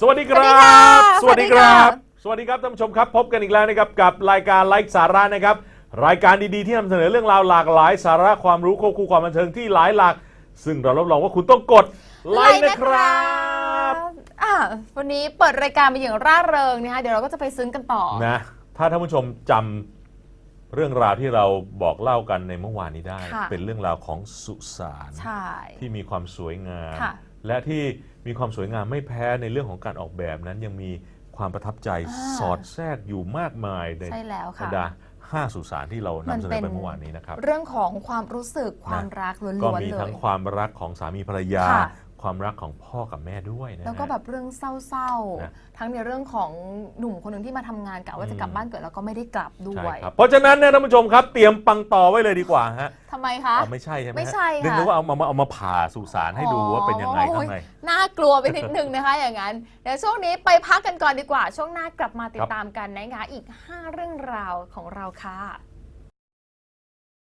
สวัสดีครับ สวัสดีค่ะสวัสดีครับท่านผู้ชมครับพบกันอีกแล้วนะครับกับรายการไลฟ์สาระนะครับ รายการดีๆที่นำเสนอเรื่องราวหลากหลายสาระความรู้ควบคู่ความบันเทิงที่หลายหลาก ซึ่งเรารับรองว่าคุณต้องกดไลค์นะครับ อะวันนี้เปิดรายการมาอย่างร่าเริงนะคะเดี๋ยวเราก็จะไปซึ้งกันต่อ นะ ถ้าท่านผู้ชมจำเรื่องราวที่เราบอกเล่ากันในเมื่อวานนี้ได้ ค่ะ เป็นเรื่องราวของสุสาน ใช่ ที่มีความสวยงาม ค่ะ และที่มีความสวยงามไม่แพ้ในเรื่องของการออกแบบนั้นยังมีความประทับใจอ่า สอดแทรกอยู่มากมายในใช่แล้วบรค่ะ รดาห้าสุสานที่เรานำเสนอมันเป็ไปนเมื่อวานนี้นะครับ เรื่องของความรู้สึกความรักล้ก็วนมีๆเลทั้งยความรักของสามีภรรยา ค่ะ ความรักของพ่อกับแม่ด้วยนะฮะแล้วก็แบบเรื่องเศร้านะๆ ทั้งในเรื่องของหนุ่มคนหนึ่งที่มาทำงานกะว่าจะกลับอืมบ้านเกิดแล้วก็ไม่ได้กลับด้ใช่วยครับเพราะฉะนั้นเนี่ยท่านผู้ชมครับเตรียมปังต่อไว้เลยดีกว่าฮะทำไมคะ เอาไม่ใช่ใช่ไหมฮะไม่ใช่ค่ะ นึกว่าเอามาเอามาผ่าสุสานให้ดูว่าเป็นยังไงข้างในน่ากลัวไปนิดนึงนะคะ อย่างนั้น เดี๋ยวช่วงนี้ไปพักกันก่อนดีกว่า ช่วงหน้ากลับมาติครัดบตามกันนะคะ อีก 5 เรื่องราวของเราค่ะ